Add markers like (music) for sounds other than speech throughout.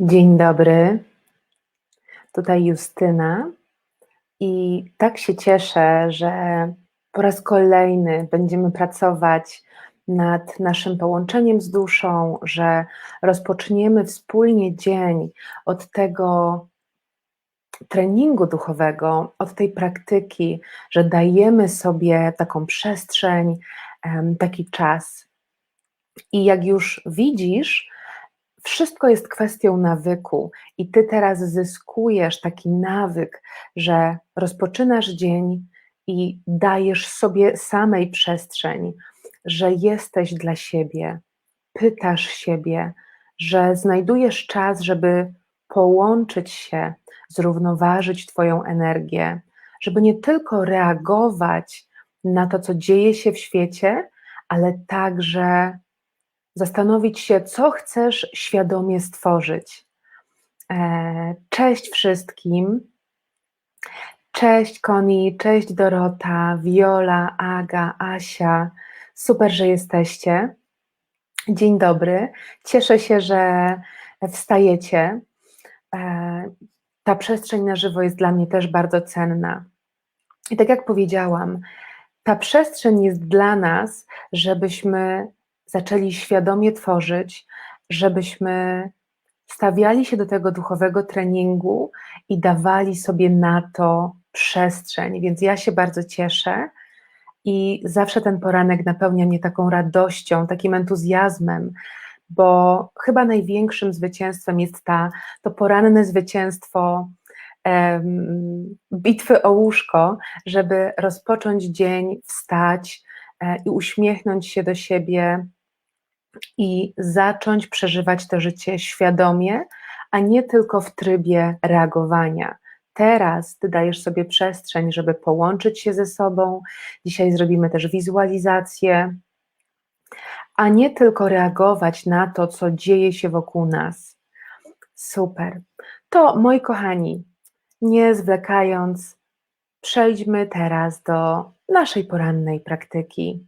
Dzień dobry. Tutaj Justyna. I tak się cieszę, że po raz kolejny będziemy pracować nad naszym połączeniem z duszą, że rozpoczniemy wspólnie dzień od tego treningu duchowego, od tej praktyki, że dajemy sobie taką przestrzeń, taki czas. I jak już widzisz, wszystko jest kwestią nawyku, i ty teraz zyskujesz taki nawyk, że rozpoczynasz dzień i dajesz sobie samej przestrzeń, że jesteś dla siebie, pytasz siebie, że znajdujesz czas, żeby połączyć się, zrównoważyć Twoją energię, żeby nie tylko reagować na to, co dzieje się w świecie, ale także zastanowić się, co chcesz świadomie stworzyć. E, cześć wszystkim. Cześć Koni, cześć Dorota, Viola, Aga, Asia. Super, że jesteście. Dzień dobry. Cieszę się, że wstajecie. E, ta przestrzeń na żywo jest dla mnie też bardzo cenna. I tak jak powiedziałam, ta przestrzeń jest dla nas, żebyśmy zaczęli świadomie tworzyć, żebyśmy stawiali się do tego duchowego treningu i dawali sobie na to przestrzeń. Więc ja się bardzo cieszę i zawsze ten poranek napełnia mnie taką radością, takim entuzjazmem, bo chyba największym zwycięstwem jest ta, to poranne zwycięstwo bitwy o łóżko, żeby rozpocząć dzień, wstać e, i uśmiechnąć się do siebie i zacząć przeżywać to życie świadomie, a nie tylko w trybie reagowania. Teraz ty dajesz sobie przestrzeń, żeby połączyć się ze sobą. Dzisiaj zrobimy też wizualizację, a nie tylko reagować na to, co dzieje się wokół nas. Super. To moi kochani, nie zwlekając, przejdźmy teraz do naszej porannej praktyki.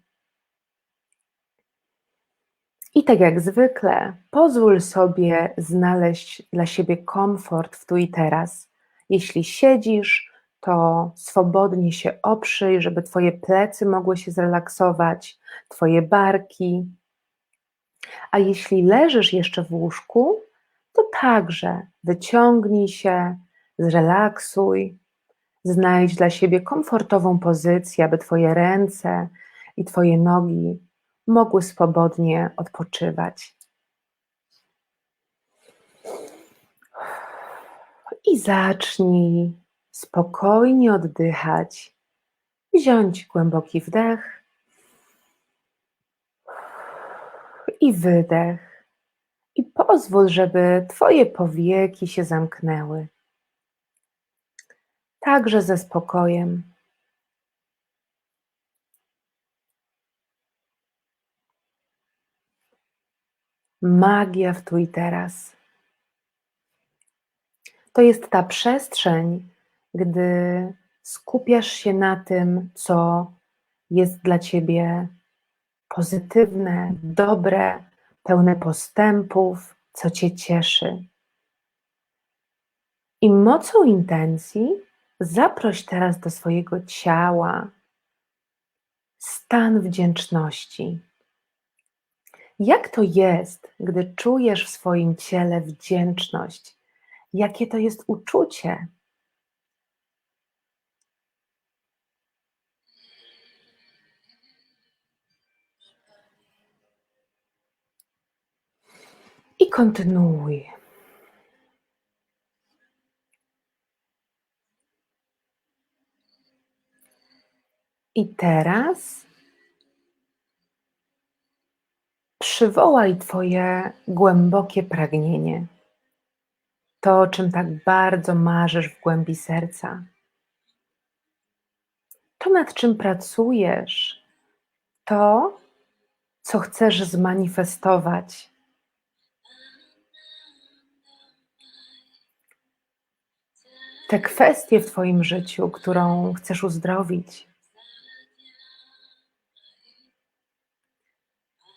I tak jak zwykle, pozwól sobie znaleźć dla siebie komfort w tu i teraz. Jeśli siedzisz, to swobodnie się oprzyj, żeby Twoje plecy mogły się zrelaksować, Twoje barki. A jeśli leżysz jeszcze w łóżku, to także wyciągnij się, zrelaksuj, znajdź dla siebie komfortową pozycję, aby Twoje ręce i Twoje nogi mogły swobodnie odpoczywać. I zacznij spokojnie oddychać, wziąć głęboki wdech i wydech. I pozwól, żeby Twoje powieki się zamknęły. Także ze spokojem. Magia w tu i teraz. To jest ta przestrzeń, gdy skupiasz się na tym, co jest dla ciebie pozytywne, dobre, pełne postępów, co cię cieszy. I mocą intencji zaproś teraz do swojego ciała stan wdzięczności. Jak to jest, gdy czujesz w swoim ciele wdzięczność? Jakie to jest uczucie? I kontynuuj. I teraz przywołaj Twoje głębokie pragnienie, to, o czym tak bardzo marzysz w głębi serca, to, nad czym pracujesz, to, co chcesz zmanifestować. Te kwestie w Twoim życiu, którą chcesz uzdrowić.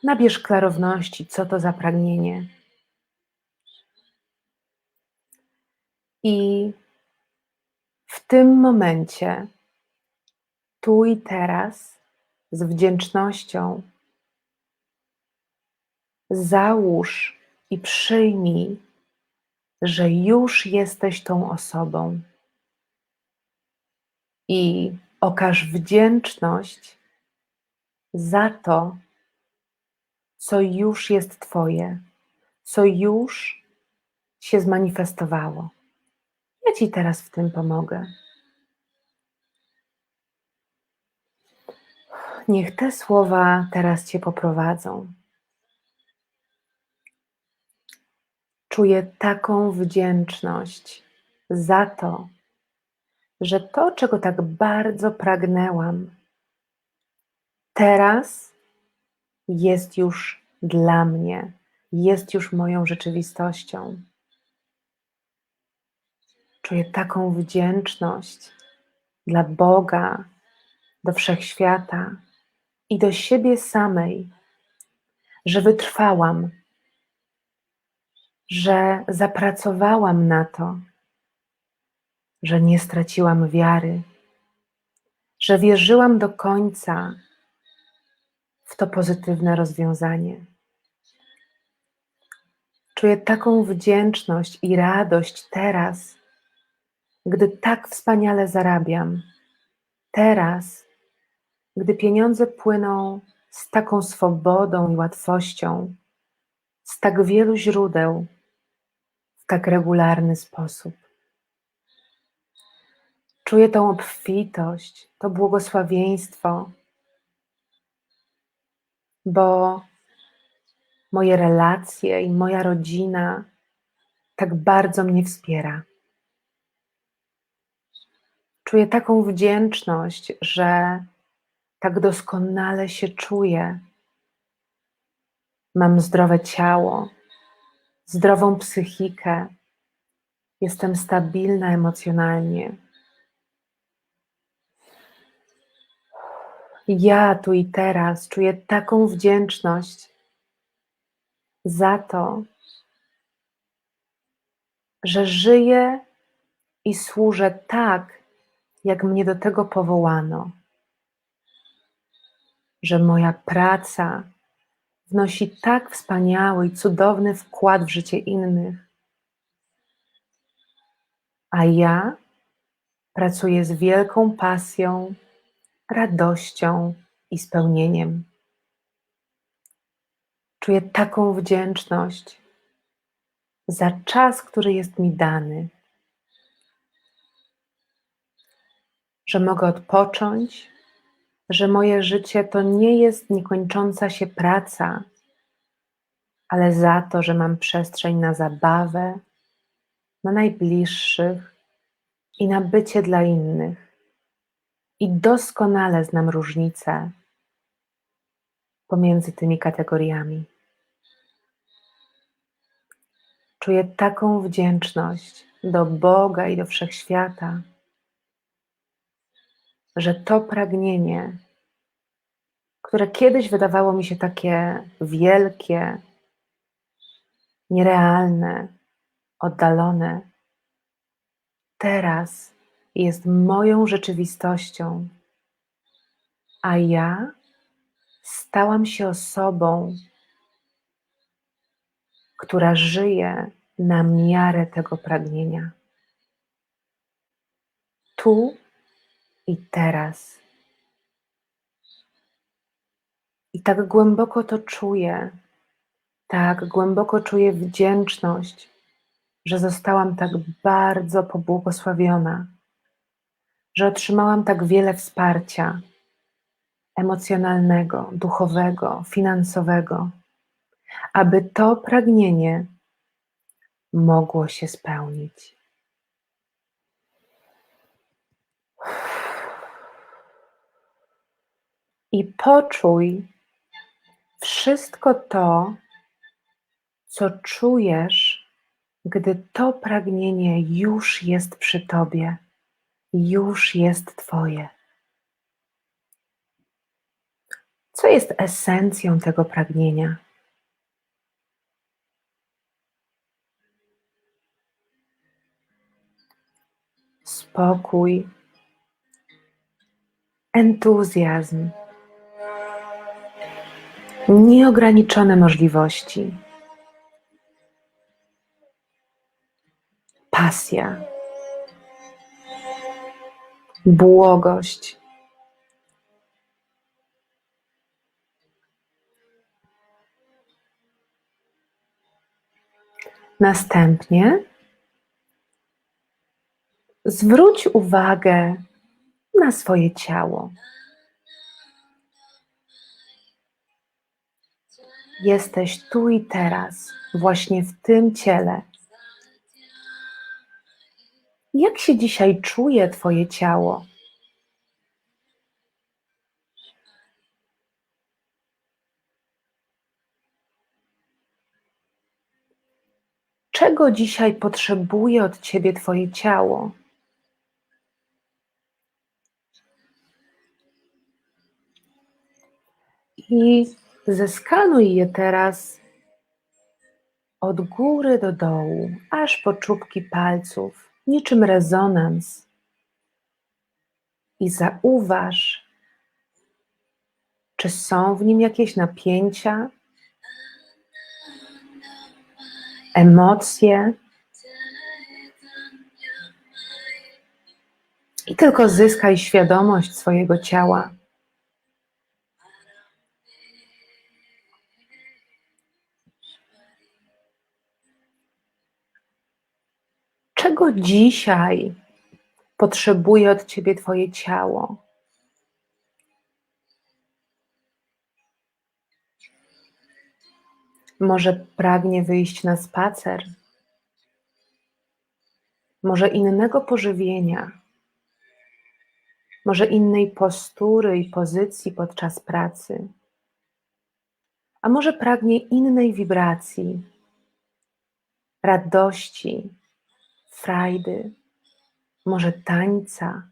Nabierz klarowności, co to za pragnienie. I w tym momencie, tu i teraz, z wdzięcznością, załóż i przyjmij, że już jesteś tą osobą. I okaż wdzięczność za to, co już jest Twoje, co już się zmanifestowało. Ja Ci teraz w tym pomogę. Niech te słowa teraz Cię poprowadzą. Czuję taką wdzięczność za to, że to, czego tak bardzo pragnęłam, teraz jest już dla mnie, jest już moją rzeczywistością. Czuję taką wdzięczność dla Boga, do wszechświata i do siebie samej, że wytrwałam, że zapracowałam na to, że nie straciłam wiary, że wierzyłam do końca w to pozytywne rozwiązanie. Czuję taką wdzięczność i radość teraz, gdy tak wspaniale zarabiam. Teraz, gdy pieniądze płyną z taką swobodą i łatwością, z tak wielu źródeł, w tak regularny sposób. Czuję tą obfitość, to błogosławieństwo, bo moje relacje i moja rodzina tak bardzo mnie wspiera. Czuję taką wdzięczność, że tak doskonale się czuję. Mam zdrowe ciało, zdrową psychikę, jestem stabilna emocjonalnie. Ja tu i teraz czuję taką wdzięczność za to, że żyję i służę tak, jak mnie do tego powołano, że moja praca wnosi tak wspaniały i cudowny wkład w życie innych, a ja pracuję z wielką pasją, radością i spełnieniem. Czuję taką wdzięczność za czas, który jest mi dany, że mogę odpocząć, że moje życie to nie jest niekończąca się praca, ale za to, że mam przestrzeń na zabawę, na najbliższych i na bycie dla innych. I doskonale znam różnice pomiędzy tymi kategoriami. Czuję taką wdzięczność do Boga i do wszechświata że to pragnienie, które kiedyś wydawało mi się takie wielkie, nierealne, oddalone, teraz jest moją rzeczywistością, a ja stałam się osobą, która żyje na miarę tego pragnienia. Tu i teraz. I tak głęboko to czuję, tak głęboko czuję wdzięczność, że zostałam tak bardzo pobłogosławiona, że otrzymałam tak wiele wsparcia emocjonalnego, duchowego, finansowego, aby to pragnienie mogło się spełnić. i poczuj wszystko to, co czujesz, gdy to pragnienie już jest przy tobie, już jest Twoje. Co jest esencją tego pragnienia? spokój, entuzjazm, nieograniczone możliwości, pasja, błogość. Następnie zwróć uwagę na swoje ciało. Jesteś tu i teraz, właśnie w tym ciele. Jak się dzisiaj czuje Twoje ciało? Czego dzisiaj potrzebuje od Ciebie Twoje ciało? I zeskanuj je teraz od góry do dołu, aż po czubki palców, niczym rezonans. I zauważ, czy są w nim jakieś napięcia, emocje. I tylko zyskaj świadomość swojego ciała. Czego dzisiaj potrzebuje od ciebie Twoje ciało? Może pragnie wyjść na spacer? Może innego pożywienia? Może innej postury i pozycji podczas pracy? A może pragnie innej wibracji, radości, frajdy, może tańca,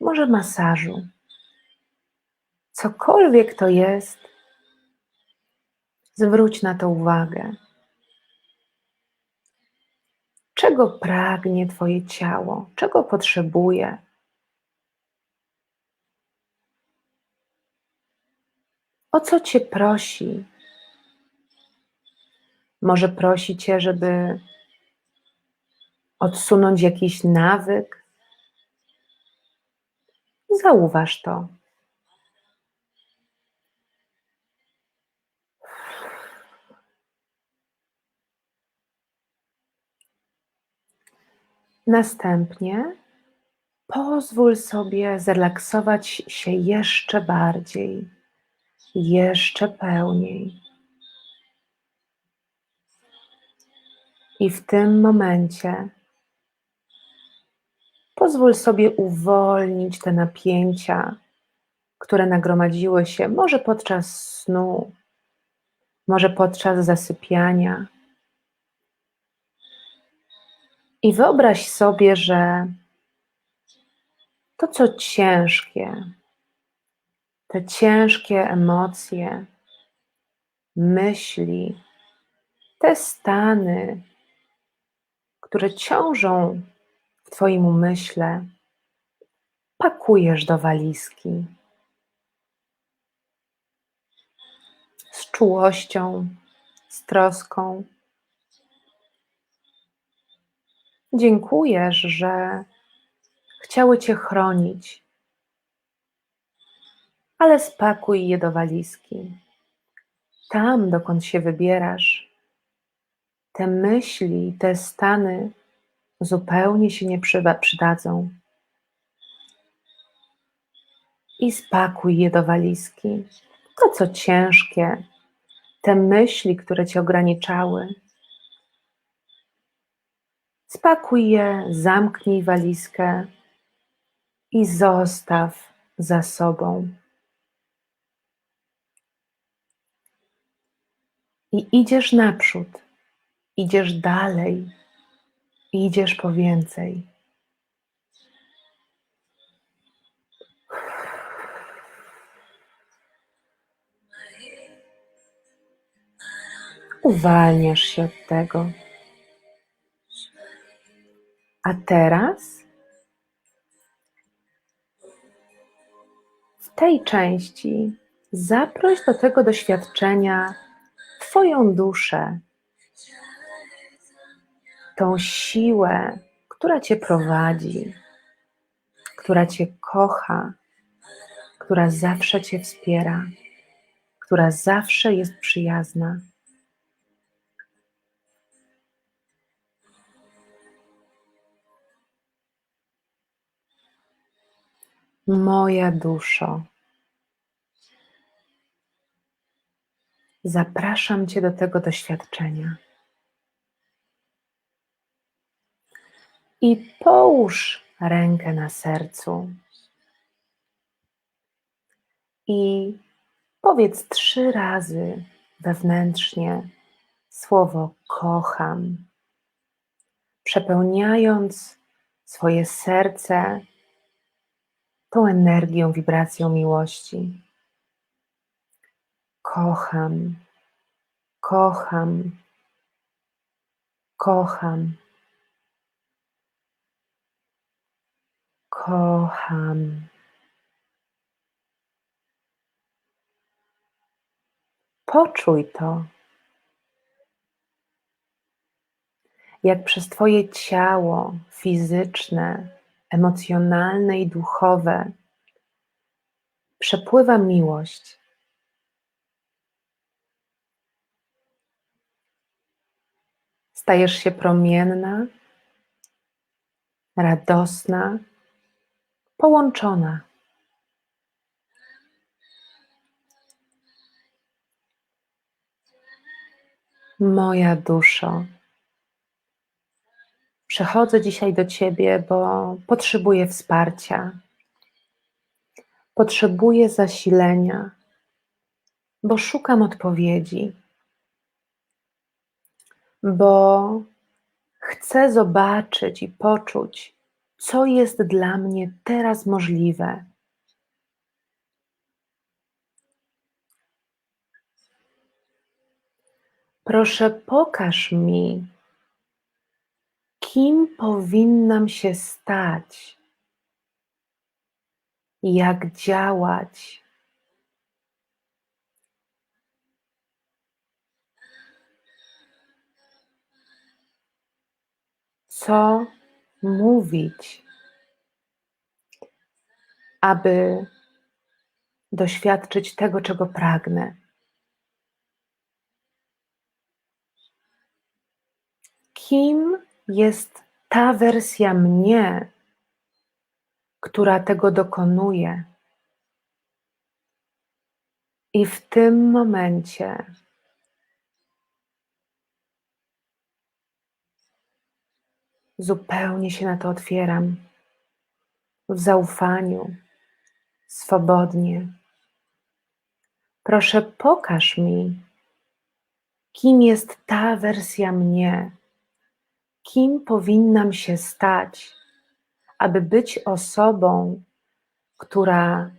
może masażu. Cokolwiek to jest, zwróć na to uwagę. Czego pragnie Twoje ciało? Czego potrzebuje? O co Cię prosi? Może prosi Cię, żeby odsunąć jakiś nawyk? Zauważ to. Następnie pozwól sobie zrelaksować się jeszcze bardziej, jeszcze pełniej. I w tym momencie pozwól sobie uwolnić te napięcia, które nagromadziły się może podczas snu, może podczas zasypiania. I wyobraź sobie, że to, co ciężkie, te ciężkie emocje, myśli, te stany, które ciążą Twoim umyśle, pakujesz do walizki. Z czułością, z troską. Dziękujesz, że chciały Cię chronić, ale spakuj je do walizki. Tam, dokąd się wybierasz, te myśli, te stany zupełnie się nie przyda, przydadzą. I spakuj je do walizki. To, co ciężkie, te myśli, które cię ograniczały, spakuj je, zamknij walizkę i zostaw za sobą. I idziesz naprzód, idziesz dalej, idziesz po więcej. Uwalniasz się od tego. A teraz w tej części zaproś do tego doświadczenia Twoją duszę, tą siłę, która Cię prowadzi, która Cię kocha, która zawsze Cię wspiera, która zawsze jest przyjazna. Moja duszo, zapraszam Cię do tego doświadczenia. I połóż rękę na sercu. I powiedz trzy razy wewnętrznie słowo kocham, przepełniając swoje serce tą energią, wibracją miłości. Kocham, kocham, kocham, kocham. Poczuj to, jak przez Twoje ciało fizyczne, emocjonalne i duchowe przepływa miłość. Stajesz się promienna, radosna, połączona. Moja duszo, przychodzę dzisiaj do Ciebie, bo potrzebuję wsparcia, potrzebuję zasilenia, bo szukam odpowiedzi, bo chcę zobaczyć i poczuć, co jest dla mnie teraz możliwe. Proszę, pokaż mi, kim powinnam się stać, jak działać. Co mówić, aby doświadczyć tego, czego pragnę. Kim jest ta wersja mnie, która tego dokonuje? I w tym momencie zupełnie się na to otwieram, w zaufaniu, swobodnie. Proszę, pokaż mi, kim jest ta wersja mnie, kim powinnam się stać, aby być osobą, która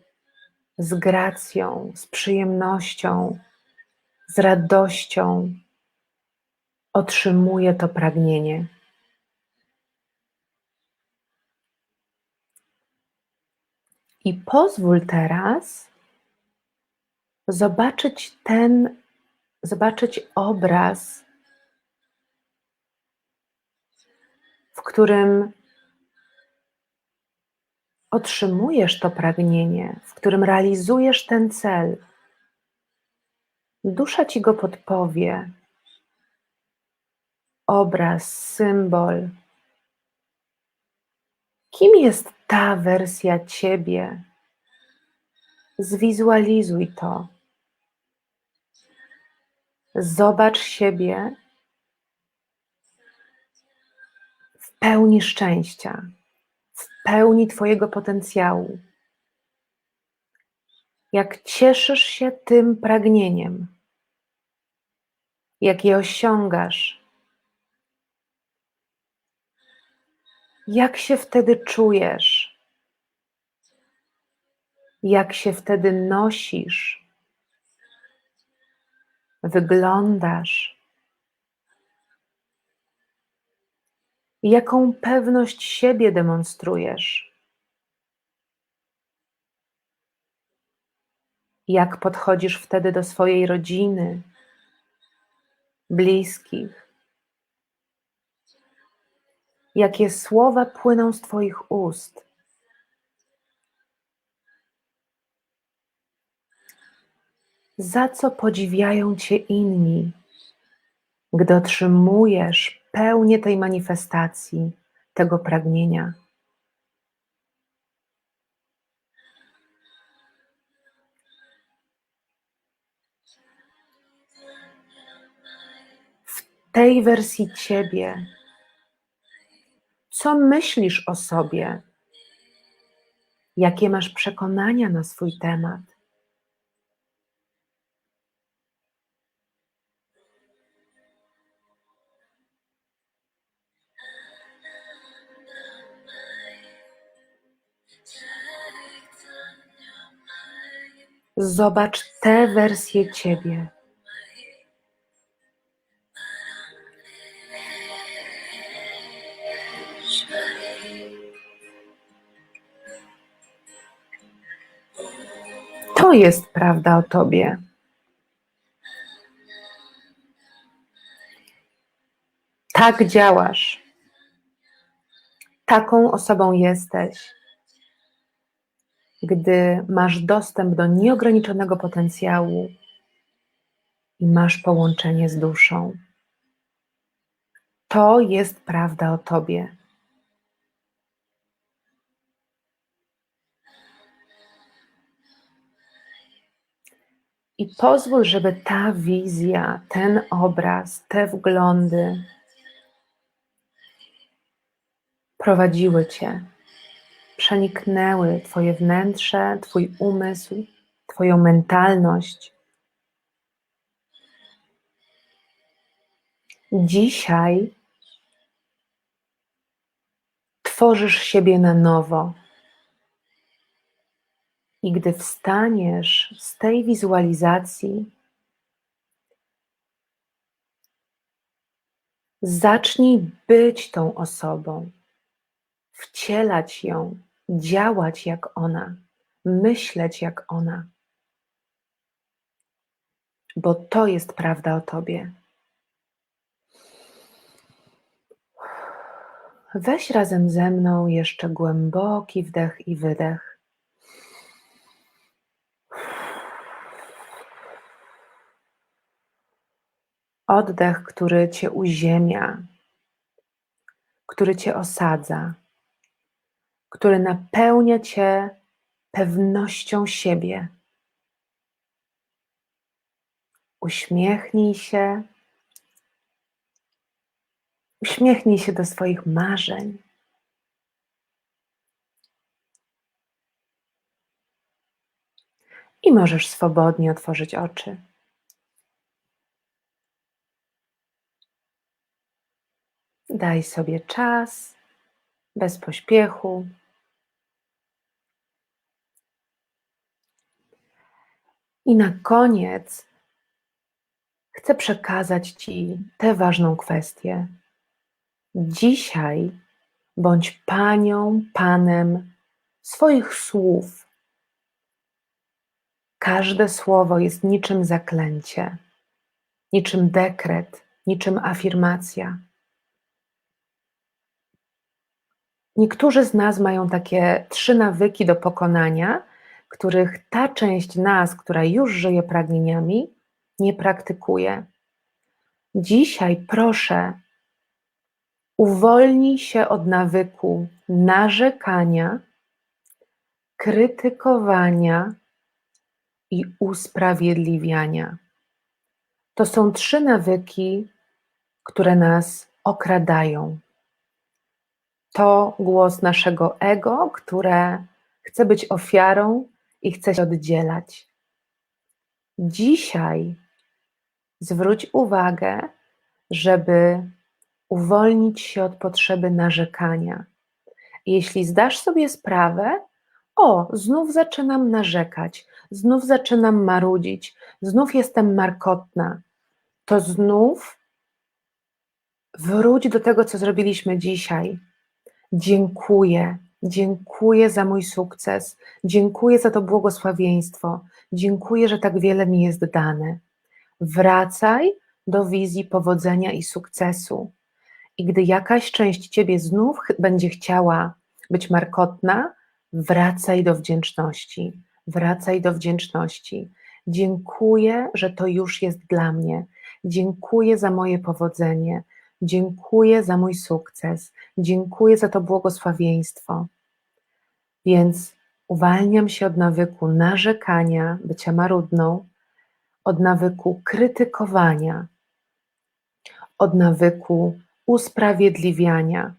z gracją, z przyjemnością, z radością otrzymuje to pragnienie. I pozwól teraz zobaczyć ten, zobaczyć obraz, w którym otrzymujesz to pragnienie, w którym realizujesz ten cel. Dusza ci go podpowie. Obraz, symbol. Kim jest ta wersja ciebie? Zwizualizuj to. Zobacz siebie w pełni szczęścia, w pełni Twojego potencjału. Jak cieszysz się tym pragnieniem, jak je osiągasz, jak się wtedy czujesz, jak się wtedy nosisz, wyglądasz. Jaką pewność siebie demonstrujesz? Jak podchodzisz wtedy do swojej rodziny, bliskich? Jakie słowa płyną z Twoich ust? Za co podziwiają Cię inni, gdy otrzymujesz pełnię tej manifestacji, tego pragnienia? W tej wersji Ciebie, co myślisz o sobie? Jakie masz przekonania na swój temat? Zobacz tę wersję Ciebie. To jest prawda o Tobie. Tak działasz. Taką osobą jesteś, gdy masz dostęp do nieograniczonego potencjału i masz połączenie z duszą. To jest prawda o Tobie. I pozwól, żeby ta wizja, ten obraz, te wglądy prowadziły Cię, przeniknęły Twoje wnętrze, Twój umysł, Twoją mentalność. Dzisiaj tworzysz siebie na nowo. I gdy wstaniesz z tej wizualizacji, zacznij być tą osobą, wcielać ją, działać jak ona, myśleć jak ona. Bo to jest prawda o tobie. Weź razem ze mną jeszcze głęboki wdech i wydech. Oddech, który cię uziemia, który cię osadza, który napełnia cię pewnością siebie. Uśmiechnij się. Uśmiechnij się do swoich marzeń. I możesz swobodnie otworzyć oczy. Daj sobie czas, bez pośpiechu. I na koniec chcę przekazać Ci tę ważną kwestię. Dzisiaj bądź panią, panem swoich słów. Każde słowo jest niczym zaklęcie, niczym dekret, niczym afirmacja. Niektórzy z nas mają takie trzy nawyki do pokonania, których ta część nas, która już żyje pragnieniami, nie praktykuje. Dzisiaj proszę, uwolnij się od nawyku narzekania, krytykowania i usprawiedliwiania. To są trzy nawyki, które nas okradają to głos naszego ego, które chce być ofiarą i chce się oddzielać. Dzisiaj zwróć uwagę, żeby uwolnić się od potrzeby narzekania. Jeśli zdasz sobie sprawę, o, znów zaczynam narzekać, znów zaczynam marudzić, znów jestem markotna, to znów Wróć do tego, co zrobiliśmy dzisiaj. Dziękuję. Dziękuję za mój sukces. Dziękuję za to błogosławieństwo. Dziękuję, że tak wiele mi jest dane. Wracaj do wizji powodzenia i sukcesu. I gdy jakaś część ciebie znów będzie chciała być markotna, wracaj do wdzięczności. Wracaj do wdzięczności. Dziękuję, że to już jest dla mnie. Dziękuję za moje powodzenie. Dziękuję za mój sukces. Dziękuję za to błogosławieństwo. Więc uwalniam się od nawyku narzekania, bycia marudną, od nawyku krytykowania, od nawyku usprawiedliwiania.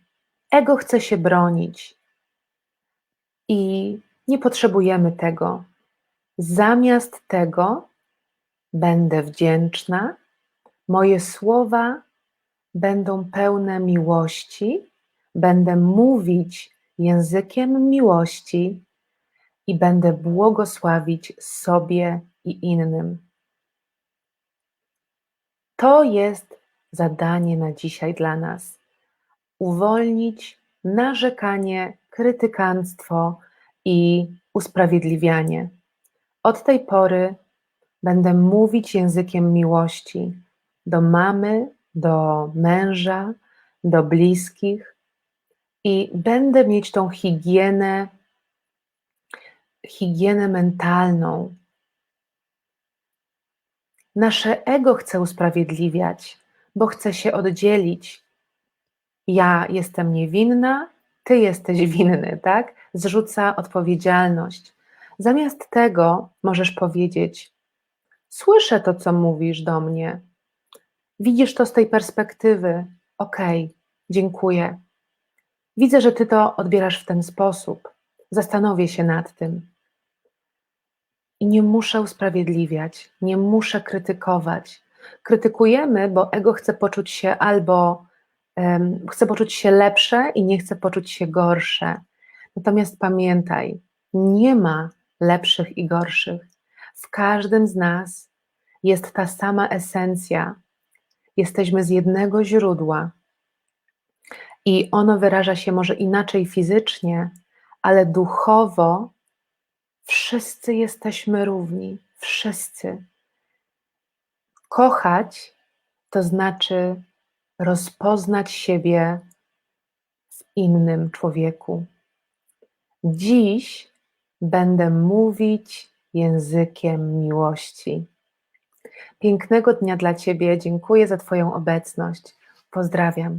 Ego chce się bronić i nie potrzebujemy tego. Zamiast tego będę wdzięczna, moje słowa będą pełne miłości, będę mówić językiem miłości i będę błogosławić sobie i innym. To jest zadanie na dzisiaj dla nas. Uwolnić narzekanie, krytykanstwo i usprawiedliwianie. Od tej pory będę mówić językiem miłości do mamy, do męża, do bliskich i będę mieć tą higienę, higienę mentalną. Nasze ego chce usprawiedliwiać, bo chce się oddzielić. Ja jestem niewinna, ty jesteś (laughs) winny, tak? Zrzuca odpowiedzialność. Zamiast tego możesz powiedzieć: Słyszę to, co mówisz do mnie. Widzisz to z tej perspektywy. Okej, dziękuję. Widzę, że ty to odbierasz w ten sposób. Zastanowię się nad tym. I nie muszę usprawiedliwiać, nie muszę krytykować. Krytykujemy, bo ego chce poczuć się albo um, chce poczuć się lepsze i nie chce poczuć się gorsze. Natomiast pamiętaj, nie ma lepszych i gorszych. W każdym z nas jest ta sama esencja. Jesteśmy z jednego źródła i ono wyraża się może inaczej fizycznie, ale duchowo wszyscy jesteśmy równi. Wszyscy. Kochać to znaczy rozpoznać siebie w innym człowieku. Dziś będę mówić językiem miłości. Pięknego dnia dla Ciebie. Dziękuję za Twoją obecność. Pozdrawiam.